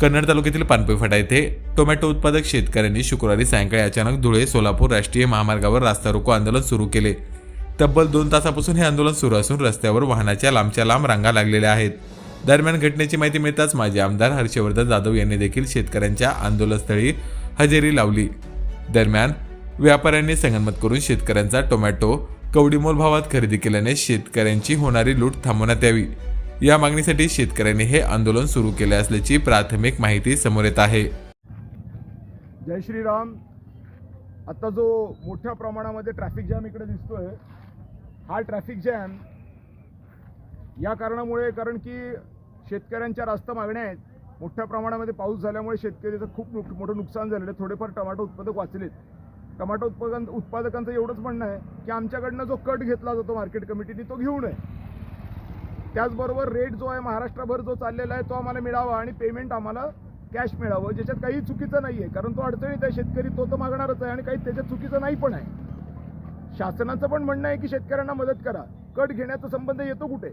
कन्नड तालुक्यातील पानपई येथे टोमॅटो उत्पादक शेतकऱ्यांनी शुक्रवारी सायंकाळी अचानक धुळे सोलापूर राष्ट्रीय महामार्गावर रास्ता रोको आंदोलन सुरू केले. तब्बल दोन तासापासून हे आंदोलन सुरू असून रस्त्यावर वाहनाच्या लांबच्या लांब रांगा लागलेल्या आहेत. दरम्यान घटनेची माहिती मिळताच माजी आमदार हर्षवर्धन जाधव यांनी देखील शेतकऱ्यांच्या आंदोलनस्थळी हजेरी लावली. दरम्यान व्यापाऱ्यांनी संगनमत करून शेतकऱ्यांचा टोमॅटो कवडीमोल भावात खरेदी केल्याने शेतकऱ्यांची होणारी लूट थांबवण्यात यावी. या मागणीसाठी शेतकऱ्यांनी हे आंदोलन सुरू केले असल्याची प्राथमिक माहिती समोर येत आहे. जय श्रीराम. आता जो मोठ्या प्रमाणामध्ये ट्रॅफिक जॅम इकडे दिसतोय हा ट्रॅफिक जॅम या कारणामुळे कारण की शेतकऱ्यांच्या रास्त मागण्या आहेत. मोठ्या प्रमाणामध्ये पाऊस झाल्यामुळे शेतकऱ्याचं खूप नुक मोठं नुकसान झालेलं आहे. थोडेफार टमाटो उत्पादक वाचलेत. टमाटो उत्पादन उत्पादकांचं एवढंच म्हणणं आहे की आमच्याकडनं जो कट घेतला जातो मार्केट कमिटीने तो घेऊ नये. त्याचबरोबर रेट जो आहे महाराष्ट्रभर जो चाललेला आहे तो आम्हाला मिळावा आणि पेमेंट आम्हाला कॅश मिळावं. ज्याच्यात काही चुकीचं नाही आहे कारण तो अडचणीत आहे शेतकरी तो तर मागणारच आहे आणि काही त्याच्यात चुकीचं नाही पण आहे. शासनाचं पण म्हणणं आहे की शेतकऱ्यांना मदत करा. कट घेण्याचा संबंध येतो कुठे?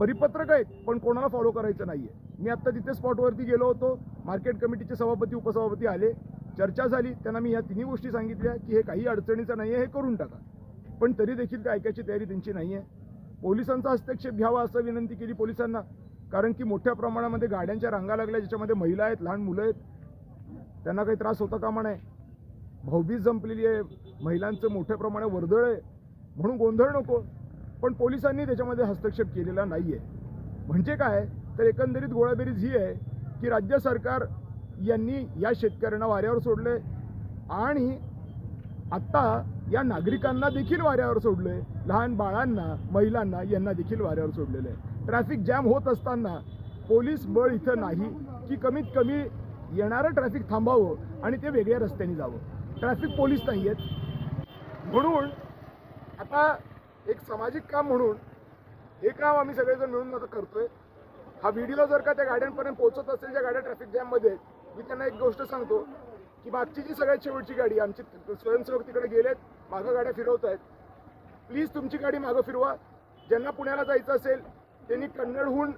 परिपत्रक आहेत पण कोणाला फॉलो करायचं नाहीये. मी आत्ता तिथे स्पॉटवरती गेलो होतो. मार्केट कमिटीचे सभापती उपसभापती आले. चर्चा झाली. त्यांना मी या तिन्ही गोष्टी सांगितल्या की हे काही अडचणीचं नाही आहे हे करून टाका. पण तरी देखील ते ऐकायची तयारी त्यांची नाही आहे पोलिसांचा हस्तक्षेप घ्यावा असं विनंती केली पोलिसांना. कारण की मोठ्या प्रमाणामध्ये गाड्यांच्या रांगा लागल्या ज्याच्यामध्ये महिला आहेत लहान मुलं आहेत. त्यांना काही त्रास होता कामा नये. भाऊबीज जंपलेली आहे. महिलांचं मोठ्या प्रमाणात वर्दळ आहे. म्हणून गोंधळ नको. पण पोलिसांनी त्याच्यामध्ये हस्तक्षेप केलेला नाही आहे म्हणजे काय? तर एकंदरीत गोळाबेरीज ही आहे की राज्य सरकार यांनी या शेतकऱ्यांना वाऱ्यावर सोडले आणि आत्ता या नागरिकांना देखील वाऱ्यावर सोडलंय. लहान बाळांना महिलांना यांना देखील वाऱ्यावर सोडलेलं आहे ट्रॅफिक जॅम होत असताना पोलीस बळ इथं नाही की कमीत कमी येणारं ट्रॅफिक थांबावं आणि ते वेगळ्या रस्त्याने जावं. ट्रॅफिक पोलीस नाही आहेत म्हणून आता एक सामाजिक काम म्हणून हे काम आम्ही सगळेजण मिळून आता करतोय. हा व्हिडिओ जर का त्या गाड्यांपर्यंत पोहोचत असेल ज्या गाड्या ट्रॅफिक जॅममध्ये मी त्यांना एक गोष्ट सांगतो की मागची जी सगळ्यात शेवटची गाडी आमची स्वयंसेवक तिकडे गेलेत. मागं गाड्या फिरवत आहेत प्लीज तुमची गाडी मागं फिरवा. ज्यांना पुण्याला जायचं असेल त्यांनी कन्नडहून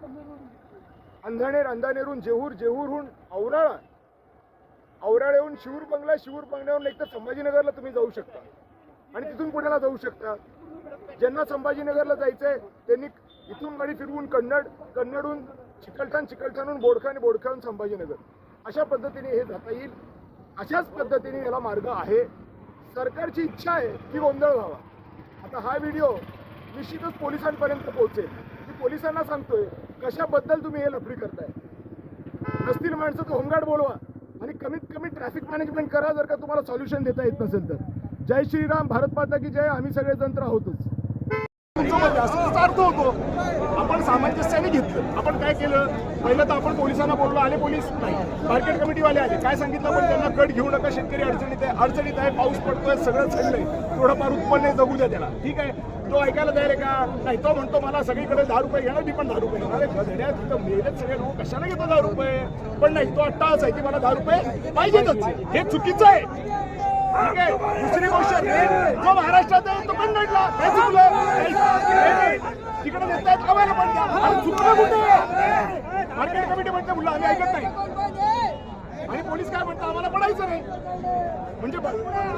अंधाणेर अंधानेरहून जेहूर जेहूरहून औराळा औराळ्याहून शिवूर बंगला शिवूर बंगल्याहून एक तर संभाजीनगरला तुम्ही जाऊ शकता. आणि तिथून पुण्याला जाऊ शकता. ज्यांना संभाजीनगरला जायचं आहे त्यांनी इथून गाडी फिरवून कन्नड कन्नडहून चिकलठाण चिकलठाणहून बोडखा आणि बोडखाहून संभाजीनगर. अशा पद्धतीने हे जाता येईल. अशाच पद्धतीने याला मार्ग आहे. सरकारची इच्छा आहे की गोंधळ व्हावा. आता हा व्हिडिओ निश्चितच पोलिसांपर्यंत पोहोचेल. की पोलिसांना सांगतोय कशाबद्दल तुम्ही हे लफडी करताय? नसतील माणसं तर होमगार्ड बोलवा आणि कमीत कमी ट्रॅफिक मॅनेजमेंट करा जर का तुम्हाला सॉल्युशन देता येत नसेल तर. जय श्रीराम भारत माता की जय आम्ही सगळे जंत्र आहोतच. होतो आपण सामंजस्याने घेतलं आपण काय केलं? पहिलं तर आपण पोलिसांना बोललो आले पोलीस? नाही. मार्केट कमिटीवाले आले. काय सांगितलं पण त्यांना कट घेऊ नका शेतकरी अडचणीत आहे. अडचणीत आहे पाऊस पडतोय सगळं चाललंय थोडंफार उत्पन्न जगू द्या त्याला. ठीक आहे? तो ऐकायला तयार आहे का? नाही तो म्हणतो मला सगळीकडे दहा रुपये घेणार मी पण दहा रुपये घेणार अरे तिथं सगळे लोक. कशाला घेतो दहा रुपये? पण नाही तो अट्टाच आहे की मला दहा रुपये पाहिजेतच. हे चुकीचं आहे. ठीक आहे? दुसरी गोष्ट जो महाराष्ट्रात आहे तो पण काय चुकलं. तिकडे देत आहेत आम्हाला पण द्या. आणि चुकलं कुठे? मार्केट कमिटी म्हणते मुलं आम्ही ऐकत नाही. आणि पोलीस काय म्हणतात आम्हाला पडायचं नाही. म्हणजे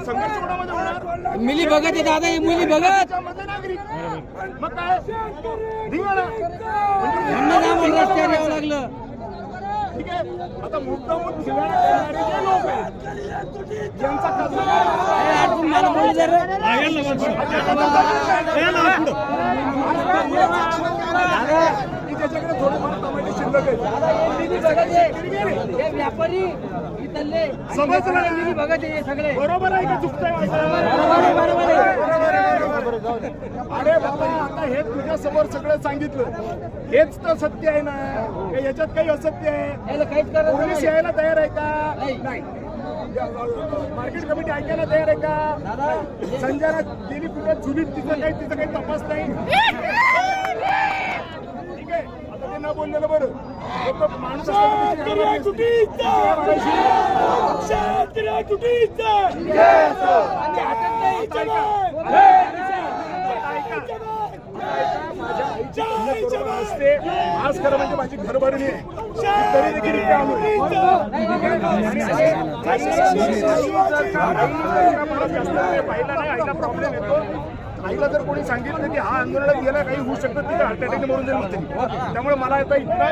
संघर्ष कोणामध्ये होणार? मिली आहे दादा ही मुली भगत त्याच्यामध्ये नागरिक. मग काय. म्हणजे रस्त्यावर यावं लागलं. ठीक आहे आता मुद्दामून करणारे जे लोक आहेत. ज्यांचा थोडेफार टमाटे शिल्लक व्यापारी समजलं आहे सगळे. बरोबर आहे का चुकतंय? बरोबर आहे, बरोबर आहे. बरोबर आहे. अरे बाबा आता हे तुझ्या समोर सगळं सांगितलं. हेच तर सत्य आहे ना. का याच्यात काही असत्य आहे. याला काहीच करत पोलीस. यायला तयार आहे का? नाही. नाही. मार्केट कमिटी ऐकायला तयार आहे का? संजना गेली कुठे चुलीत तिचं काही तिचं काही तपास नाही? ठीक आहे. आता ते न बोललेलं बरं. फक्त माणूस दुसरी हाणामारी आज खरं म्हणजे माझी घरभरणी आहे. तरी देखील आईला नाही आईला प्रॉब्लेम येतो आईला जर कोणी सांगितलं की हा आंदोलनात गेला काही होऊ शकतं तिथे हार्ट अटॅक मरून जाईल म्हणते त्यामुळे मला आता इतका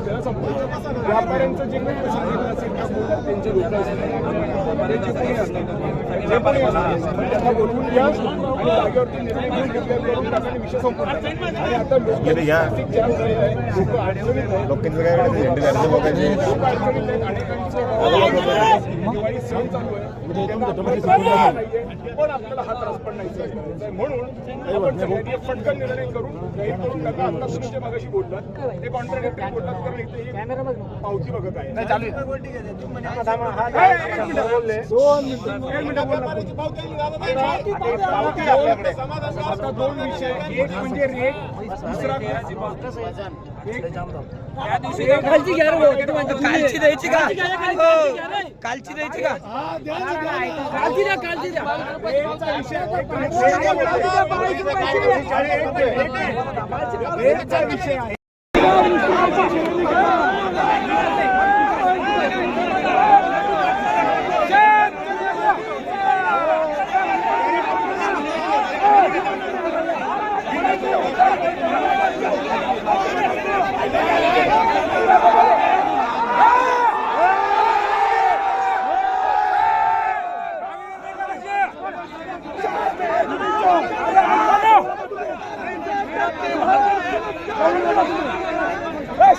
व्यापाऱ्यांचं जे काही सांगितलं असेल त्या बोलतात त्यांचे लोक असतील जे कोणी बोलवून घ्या आणि जागेवरती निर्णय घेऊन घेतल्या करून टाकण्याने विषय संपून टाका. आणि आता लोक traffic jam झालेलं आहे. लोक अडचणीत आहेत. लोकांचं काय करायचं? झेंडे काढायचे बघायचे. लोक अडचणीत आहेत. अनेकांचे दिवाळी सण चालू आहे. त्यांना आपल्याला सुविधा नाहीये. पण आपल्याला हा त्रास पण नाही सहन करायचा आहे. म्हणून आपण सगळ्यांनी एक पटकन निर्णय करून जाहीर करून टाका. आता तुम्ही जे मगाशी बोललात. ते कॉन्ट्रॅक्टर बोललात कारण इथे ही पावती बघत आहे. चालू आहे. बोलले दोन मिनिटं. आता दोन विषय. एक म्हणजे रेट दुसरा कालची घ्या? कालची द्यायची का? हो. कालची द्यायची का? कालची द्या कालची द्या. विषय आहे.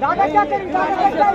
दादा क्या करी दादा